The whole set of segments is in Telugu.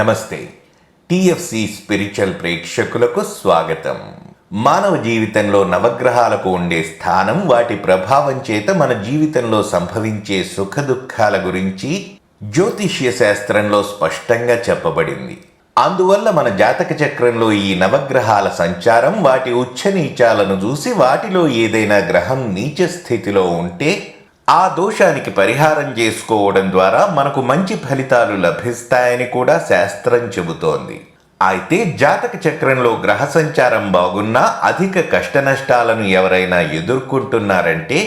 నమస్తే. టిఎఫ్సి స్పిరిచువల్ ప్రేక్షకులకు స్వాగతం. మానవ జీవితంలో నవగ్రహాలకు ఉండే స్థానం వాటి ప్రభావం చేత మన జీవితంలో సంభవించే సుఖ దుఃఖాల గురించి జ్యోతిష్య శాస్త్రంలో స్పష్టంగా చెప్పబడింది. అందువల్ల మన జాతక చక్రంలో ఈ నవగ్రహాల సంచారం వాటి ఉచ్చ నీచాలను చూసి వాటిలో ఏదైనా గ్రహం నీచ స్థితిలో ఉంటే ఆ దోషానికి పరిహారం చేసుకోవడం ద్వారా మనకు మంచి ఫలితాలు లభిస్తాయని కూడా శాస్త్రం చెబుతోంది. అయితే జాతక చక్రంలో గ్రహ సంచారం బాగున్నా అధిక కష్టనష్టాలను ఎవరైనా ఎదుర్కొంటున్నారంటే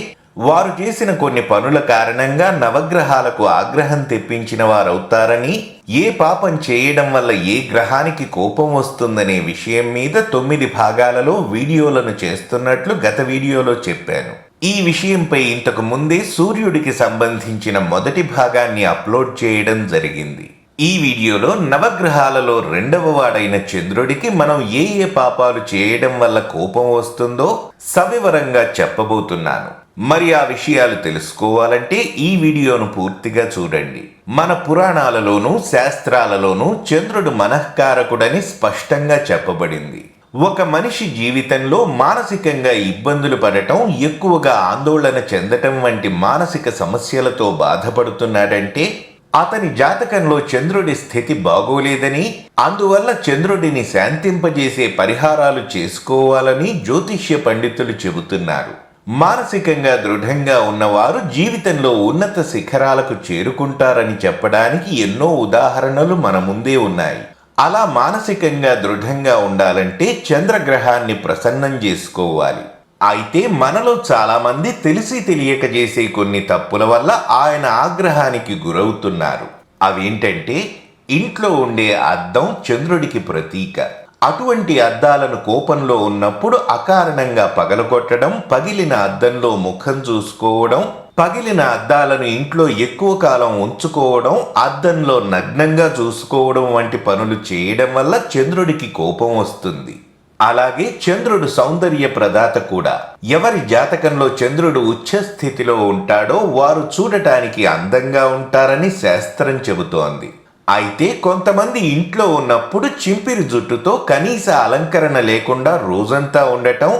వారు చేసిన కొన్ని పనుల కారణంగా నవగ్రహాలకు ఆగ్రహం తెప్పించిన వారవుతారని ఏ పాపం చేయడం వల్ల ఏ గ్రహానికి కోపం వస్తుందనే విషయం మీద తొమ్మిది భాగాలలో వీడియోలను చేస్తున్నట్లు గత వీడియోలో చెప్పాను. ఈ విషయంపై ఇంతకు ముందే సూర్యుడికి సంబంధించిన మొదటి భాగాన్ని అప్లోడ్ చేయడం జరిగింది. ఈ వీడియోలో నవగ్రహాలలో రెండవ వాడైన చంద్రుడికి మనం ఏ ఏ పాపాలు చేయడం వల్ల కోపం వస్తుందో సవివరంగా చెప్పబోతున్నాను. మరి ఆ విషయాలు తెలుసుకోవాలంటే ఈ వీడియోను పూర్తిగా చూడండి. మన పురాణాలలోనూ శాస్త్రాలలోనూ చంద్రుడు మనఃకారకుడని స్పష్టంగా చెప్పబడింది. ఒక మనిషి జీవితంలో మానసికంగా ఇబ్బందులు పడటం ఎక్కువగా ఆందోళన చెందటం వంటి మానసిక సమస్యలతో బాధపడుతున్నాడంటే అతని జాతకంలో చంద్రుడి స్థితి బాగోలేదని అందువల్ల చంద్రుడిని శాంతింపజేసే పరిహారాలు చేసుకోవాలని జ్యోతిష్య పండితులు చెబుతున్నారు. మానసికంగా దృఢంగా ఉన్నవారు జీవితంలో ఉన్నత శిఖరాలకు చేరుకుంటారని చెప్పడానికి ఎన్నో ఉదాహరణలు మన ముందే ఉన్నాయి. అలా మానసికంగా దృఢంగా ఉండాలంటే చంద్రగ్రహాన్ని ప్రసన్నం చేసుకోవాలి. అయితే మనలో చాలామంది తెలిసి తెలియక చేసే కొన్ని తప్పుల వల్ల ఆయన ఆగ్రహానికి గురవుతున్నారు. అవేంటంటే ఇంట్లో ఉండే అద్దం చంద్రుడికి ప్రతీక. అటువంటి అద్దాలను కోపంలో ఉన్నప్పుడు అకారణంగా పగలగొట్టడం పగిలిన అద్దంలో ముఖం చూసుకోవడం పగిలిన అద్దాలను ఇంట్లో ఎక్కువ కాలం ఉంచుకోవడం అద్దంలో నగ్నంగా చూసుకోవడం వంటి పనులు చేయడం వల్ల చంద్రుడికి కోపం వస్తుంది. అలాగే చంద్రుడు సౌందర్య ప్రదాత కూడా. ఎవరి జాతకంలో చంద్రుడు ఉచ్చ స్థితిలో ఉంటాడో వారు చూడటానికి అందంగా ఉంటారని శాస్త్రం చెబుతోంది. అయితే కొంతమంది ఇంట్లో ఉన్నప్పుడు చింపిరి జుట్టుతో కనీస అలంకరణ లేకుండా రోజంతా ఉండటం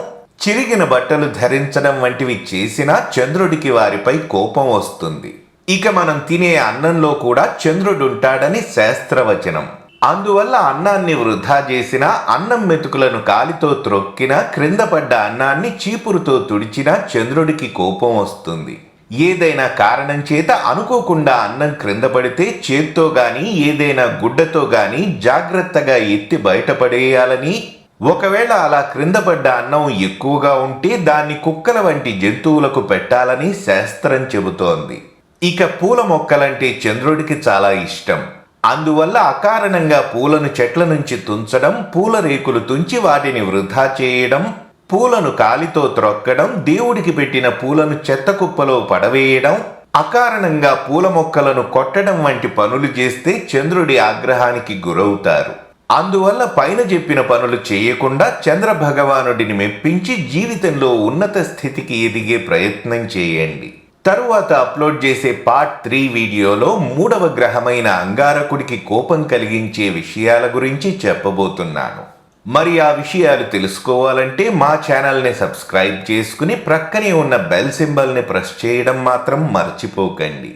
చిరిగిన బట్టలు ధరించడం వంటివి చేసినా చంద్రుడికి వారిపై కోపం వస్తుంది. ఇక మనం తినే అన్నంలో కూడా చంద్రుడుంటాడని శాస్త్రవచనం. అందువల్ల అన్నాన్ని వృధా చేసిన అన్నం మెతుకులను కాలితో త్రొక్కినా క్రింద పడ్డ అన్నాన్ని చీపురుతో తుడిచినా చంద్రుడికి కోపం వస్తుంది. ఏదైనా కారణం చేత అనుకోకుండా అన్నం క్రింద పడితే చేత్తో గాని ఏదైనా గుడ్డతో గాని జాగ్రత్తగా ఎత్తి బయటపడేయాలని ఒకవేళ అలా క్రింద పడ్డ అన్నం ఎక్కువగా ఉంటే దాన్ని కుక్కల వంటి జంతువులకు పెట్టాలని శాస్త్రం చెబుతోంది. ఇక పూల మొక్కలంటే చంద్రుడికి చాలా ఇష్టం. అందువల్ల అకారణంగా పూలను చెట్ల నుంచి తుంచడం పూల రేకులు తుంచి వాటిని వృధా చేయడం పూలను కాలితో త్రొక్కడం దేవుడికి పెట్టిన పూలను చెత్త కుప్పలో పడవేయడం అకారణంగా పూల మొక్కలను కొట్టడం వంటి పనులు చేస్తే చంద్రుడి ఆగ్రహానికి గురవుతారు. అందువల్ల పైన చెప్పిన పనులు చేయకుండా చంద్ర భగవానుడిని మెప్పించి జీవితంలో ఉన్నత స్థితికి ఎదిగే ప్రయత్నం చేయండి. తరువాత అప్లోడ్ చేసే పార్ట్ త్రీ వీడియోలో మూడవ గ్రహమైన అంగారకుడికి కోపం కలిగించే విషయాల గురించి చెప్పబోతున్నాను. మరి ఆ విషయాలు తెలుసుకోవాలంటే మా ఛానల్ని సబ్స్క్రైబ్ చేసుకుని ప్రక్కనే ఉన్న బెల్ సింబల్ని ప్రెస్ చేయడం మాత్రం మర్చిపోకండి.